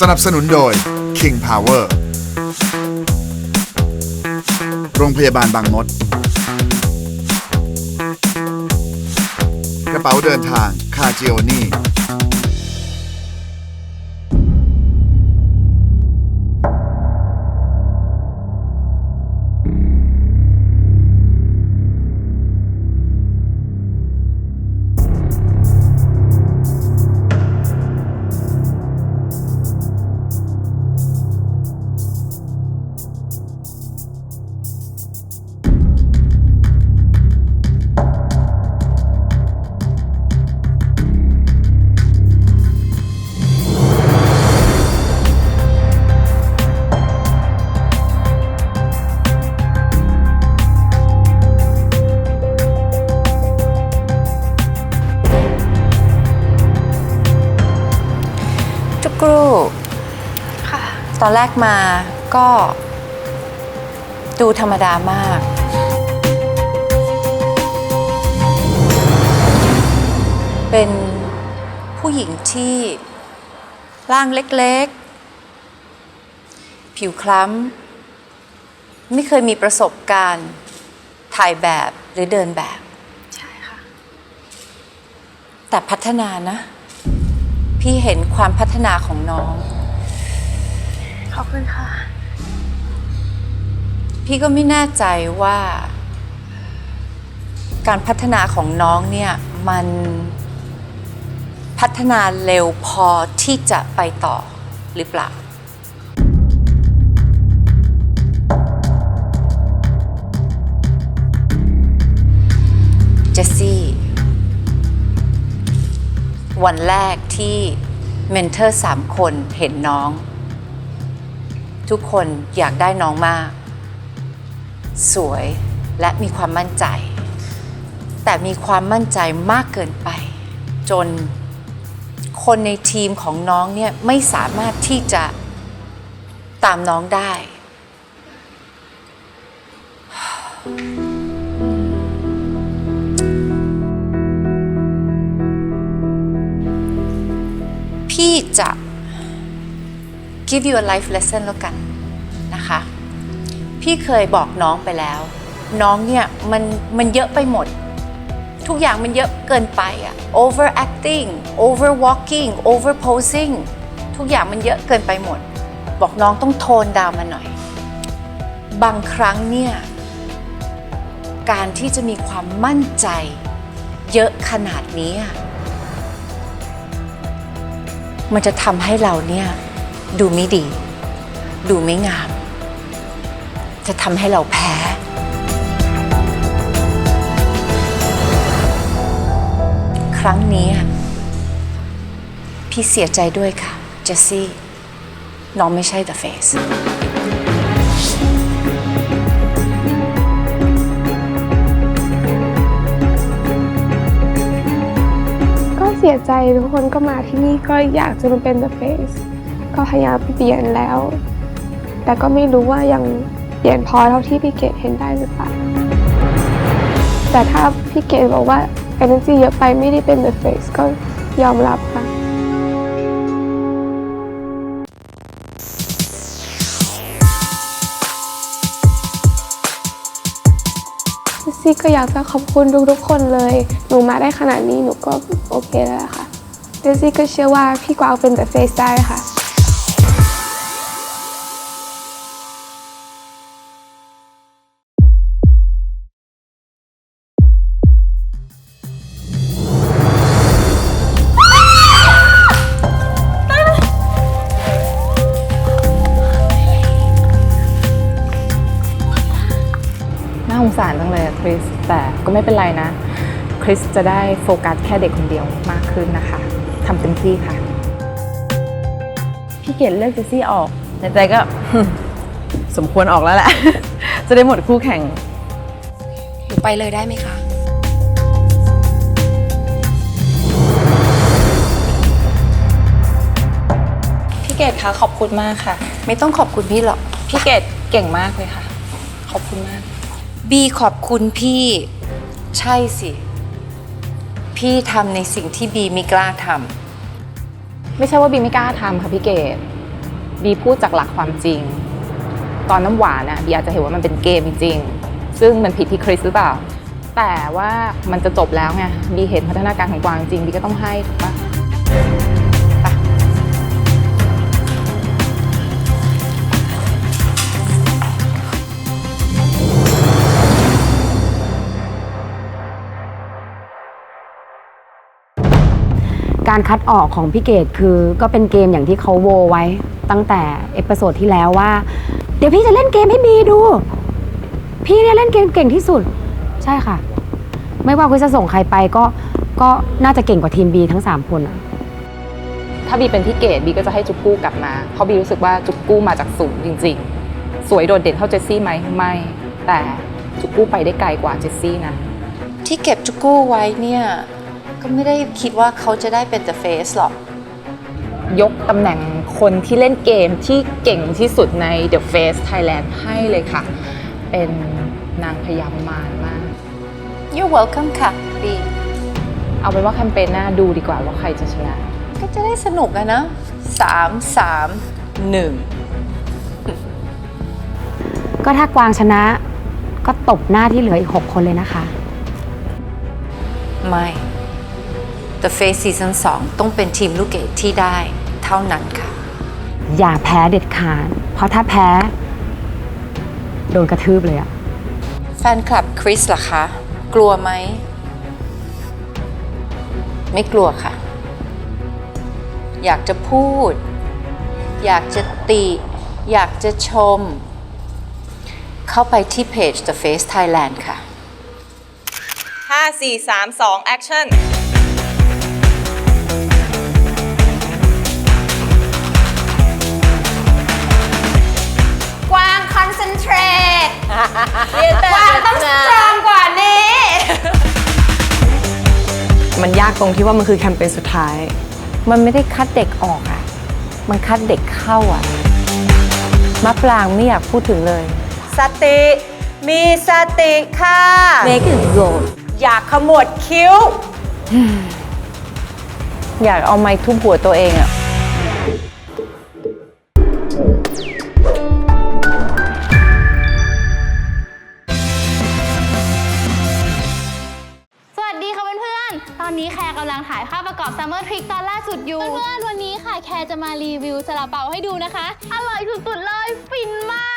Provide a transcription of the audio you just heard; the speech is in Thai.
สนับสนุนโดย King Power โรงพยาบาลบางมด กระเป๋าเดินทางคา g ิโอนี่ กรูตอนแรกมาก็ดูธรรมดามาก เป็นผู้หญิงที่ร่างเล็กๆ ผิวคล้ำ ไม่เคยมีประสบการณ์ถ่ายแบบหรือเดินแบบ ใช่ค่ะ แต่พัฒนานะ พี่เห็นความพัฒนาของน้อง ขอบคุณค่ะ พี่ก็ไม่แน่ใจว่า การพัฒนาของน้องเนี่ยมันพัฒนาเร็วพอที่จะไปต่อหรือเปล่า เจสซี่ วันแรกที่เมนเทอร์สามคนเห็นน้อง ทุกคนอยากได้น้องมาก สวยและมีความมั่นใจ แต่มีความมั่นใจมากเกินไป จนคนในทีมของน้องเนี่ยไม่สามารถที่จะตามน้องได้ give you a life lesson แล้วกันนะคะ พี่เคยบอกน้องไปแล้ว น้องเนี่ยมันมันเยอะไปหมด ทุกอย่างมันเยอะเกินไปอะ over acting over walking over posing ทุกอย่างมันเยอะเกินไปหมด บอกน้องต้องโทนดาวมาหน่อย บางครั้งเนี่ยการที่จะมีความมั่นใจเยอะขนาดนี้ มันจะทำให้เราเนี่ย ดูไม่ดี ดูไม่งาม จะทำให้เราแพ้ ครั้งนี้ พี่เสียใจด้วยค่ะเจสซี่ น้องไม่ใช่ The Face ก็เสียใจทุกคนก็มาที่นี่ก็อยากจะมาเป็น The Face ก็พยายามเปลี่ยนแล้ว แต่ก็ไม่รู้ว่ายังเปลี่ยนพอเท่าที่พี่เกดเห็นได้หรือเปล่าแต่ถ้าพี่เกดบอกว่า energy เยอะไปไม่ได้เป็น The Face ก็ยอมรับค่ะซี่ก็อยากจะขอบคุณทุกๆคนเลย หนูมาได้ขนาดนี้หนูก็โอเคแล้วค่ะเดซี่ก็เชื่อว่าพี่กวางเป็น The Face ได้ค่ะ คริส แต่ก็ไม่เป็นไรนะ คริสจะได้โฟกัสแค่เด็กคนเดียวมากขึ้นนะคะทำเต็มที่ค่ะ พี่เกดเลือกเจสซี่ออกในใจก็ สมควรออกแล้วแหละ จะได้หมดคู่แข่งหนูไปเลยได้ไหมคะพี่เกดคะขอบคุณมากค่ะ ไม่ต้องขอบคุณพี่หรอก พี่เกดเก่งมากเลยค่ะขขอบคุณมาก บีขอบคุณพี่ ใช่สิ พี่ทำในสิ่งที่บีไม่กล้าทไม่ใช่ว่าบีไม่กล้าทำค่ะพี่เกดบีพูดจากหลักความจริง ตอนน้ำหวานอะบีอาจจะเห็นว่ามันเป็นเกมจริงๆซึ่งมันผิดที่คริสหรือเปล่า แต่ว่ามันจะจบแล้วไงบีเห็นพัฒนาการของกวางจริงบีก็ต้องให้ถูกปะ การคัดออกของพี่เกดคือก็เป็นเกมอย่างที่เขาโวไว้ ตั้งแต่เอพิโซดที่แล้วว่า เดี๋ยวพี่จะเล่นเกมให้บีดู พี่เนี่ยเล่นเกมเก่งที่สุด ใช่ค่ะ ไม่ว่าคุณจะส่งใครไปก็ก็น่าจะเก่งกว่าทีมบีทั้ง 3 คนอะถ้าบีเป็นพี่เกดบีก็จะให้จุกกู้กลับมาเพราะบีรู้สึกว่าจุกกู้มาจากศูนย์จริง ๆ สวยโดดเด่นเท่าเจสซี่ไหมไม่ แต่จุกกู้ไปได้ไกลกว่าเจสซี่นะำที่เก็บจุกกู้ไว้เนี่ย ก็ไม่ได้คิดว่าเขาจะได้เป็น The Face หรอก ยกตำแหน่งคนที่เล่นเกมที่เก่งที่สุดใน The Face Thailand ให้เลยค่ะ เป็นนางพยามารมาก You're welcome ค่ะบีเอาเป็นว่าแคมเปญหน้าดูดีกว่าว่าใครจะชนะ ก็จะได้สนุกอะนะสามสามหนึ่งก็ถ้ากวางชนะ ก็ตบหน้าที่เหลืออีก 6 คนเลยนะคะ ไม่ The Face Season 2 ต้องเป็นทีมลูกเกดที่ได้เท่านั้นค่ะ อย่าแพ้เด็ดขาด เพราะถ้าแพ้ โดนกระทืบเลยอะแฟนคลับคริสล่ะคะ กลัวไหม ไม่กลัวค่ะ อยากจะพูด อยากจะติ อยากจะชม เข้าไปที่เพจ The Face Thailand ค่ะ 5 4 3 2 action ตกวางต้องสตรองกว่านี้ มันยากตรงที่ว่ามันคือแคมเปญสุดท้าย มันไม่ได้คัดเด็กออกอะมันคัดเด็กเข้าอะมะปรางไม่อยากพูดถึงเลย สติ มีสติค่ะ Make it go อยากขมวดคิ้ว อยากเอาไม้ทุบหัวตัวเองอะ ตอนนี้แคร์กำลังถ่ายภาพประกอบ Summer Trick ตอนล่าสุดอยู่ เพื่อนๆวันนี้ค่ะแคร์จะมารีวิวซาลาเปาให้ดูนะคะ อร่อยสุดๆเลย ฟินมาก